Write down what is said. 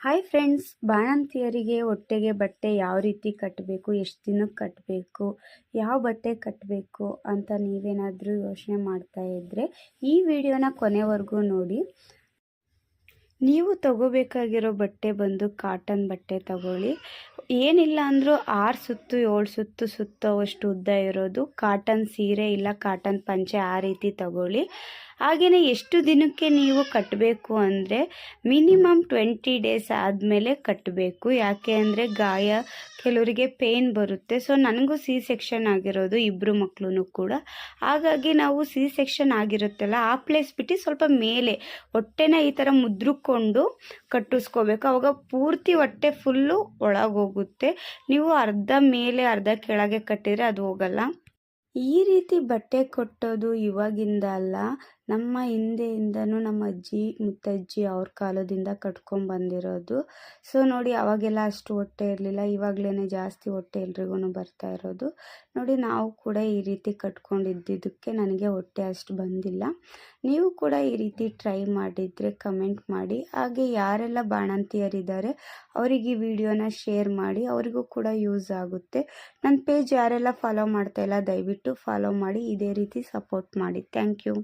Hi friends ಬಾಣಂತಿಯರಿಗೆ ಹೊಟ್ಟೆಗೆ ಬಟ್ಟೆ ಯಾವ ರೀತಿ ಕಟ್ಟಬೇಕು ಎಷ್ಟು ದಿನಕ್ಕೆ ಕಟ್ಟಬೇಕು ಯಾವ ಬಟ್ಟೆ ಕಟ್ಟಬೇಕು ಅಂತ ನೀವೇನಾದರೂ ಯೋಚನೆ ಮಾಡ್ತಾ ಇದ್ದರೆ ಈ ವಿಡಿಯೋನ ಕೊನೆವರೆಗೂ ನೋಡಿ. ನೀವು ತಗೋಬೇಕಾಗಿರೋ ಬಟ್ಟೆ ಬಂದು ಕಾಟನ್ ಬಟ್ಟೆ ತಗೊಳ್ಳಿ. ಏನಿಲ್ಲ ಅಂದರೂ ಆರು ಸುತ್ತು, ಏಳು ಸುತ್ತು, ಸುತ್ತೋವಷ್ಟು ಉದ್ದ ಇರೋದು. ಕಾಟನ್ ಸೀರೆ ಇಲ್ಲ ಕಾಟನ್ ಪಂಚೆ ಆ ರೀತಿ ತಗೊಳ್ಳಿ. ಹಾಗೆಯೇ ಎಷ್ಟು ದಿನಕ್ಕೆ ನೀವು ಕಟ್ಟಬೇಕು ಅಂದರೆ ಮಿನಿಮಮ್ ಟ್ವೆಂಟಿ ಡೇಸ್ ಆದಮೇಲೆ ಕಟ್ಟಬೇಕು. ಯಾಕೆ ಅಂದರೆ ಗಾಯ, ಕೆಲವರಿಗೆ ಪೇಯ್ನ್ ಬರುತ್ತೆ. ಸೊ ನನಗೂ ಸಿ ಸೆಕ್ಷನ್ ಆಗಿರೋದು ಇಬ್ಬರು ಮಕ್ಕಳೂ ಕೂಡ. ಹಾಗಾಗಿ ನಾವು ಸಿ ಸೆಕ್ಷನ್ ಆಗಿರುತ್ತಲ್ಲ, ಆ ಪ್ಲೇಸ್ ಬಿಟ್ಟು ಸ್ವಲ್ಪ ಮೇಲೆ, ಹೊಟ್ಟೆನ ಈ ಥರ ಮುದ್ರಕೊಂಡು ಕಟ್ಟಿಸ್ಕೋಬೇಕು. ಅವಾಗ ಪೂರ್ತಿ ಹೊಟ್ಟೆ ಫುಲ್ಲು ಒಳಗೋಗುತ್ತೆ. ನೀವು ಅರ್ಧ ಮೇಲೆ, ಅರ್ಧ ಕೆಳಗೆ ಕಟ್ಟಿದರೆ ಅದು ಹೋಗಲ್ಲ. ಈ ರೀತಿ ಬಟ್ಟೆ ಕೊಟ್ಟೋದು ಇವಾಗಿಂದ ಅಲ್ಲ. ನಮ್ಮ ಹಿಂದೆಯಿಂದನೂ ನಮ್ಮ ಅಜ್ಜಿ, ಮುತ್ತಜ್ಜಿ ಅವ್ರ ಕಾಲದಿಂದ ಕಟ್ಕೊಂಡು ಬಂದಿರೋದು. ಸೊ ನೋಡಿ, ಅವಾಗೆಲ್ಲ ಅಷ್ಟು ಹೊಟ್ಟೆ ಇರಲಿಲ್ಲ. ಇವಾಗಲೇ ಜಾಸ್ತಿ ಹೊಟ್ಟೆ ಎಲ್ರಿಗೂ ಬರ್ತಾ ಇರೋದು. ನೋಡಿ, ನಾವು ಕೂಡ ಈ ರೀತಿ ಕಟ್ಕೊಂಡಿದ್ದಕ್ಕೆ ನನಗೆ ಹೊಟ್ಟೆ ಅಷ್ಟು ಬಂದಿಲ್ಲ. ನೀವು ಕೂಡ ಈ ರೀತಿ ಟ್ರೈ ಮಾಡಿದರೆ ಕಮೆಂಟ್ ಮಾಡಿ. ಹಾಗೆ ಯಾರೆಲ್ಲ ಬಾಣಂತಿಯರಿದ್ದಾರೆ ಅವರಿಗೆ ಈ ವಿಡಿಯೋನ ಶೇರ್ ಮಾಡಿ. ಅವರಿಗೂ ಕೂಡ ಯೂಸ್ ಆಗುತ್ತೆ. ನನ್ನ ಪೇಜ್ ಯಾರೆಲ್ಲ ಫಾಲೋ ಮಾಡ್ತಾ ಇಲ್ಲ, ದಯವಿಟ್ಟು ಫಾಲೋ ಮಾಡಿ. ಇದೇ ರೀತಿ ಸಪೋರ್ಟ್ ಮಾಡಿ. Thank you.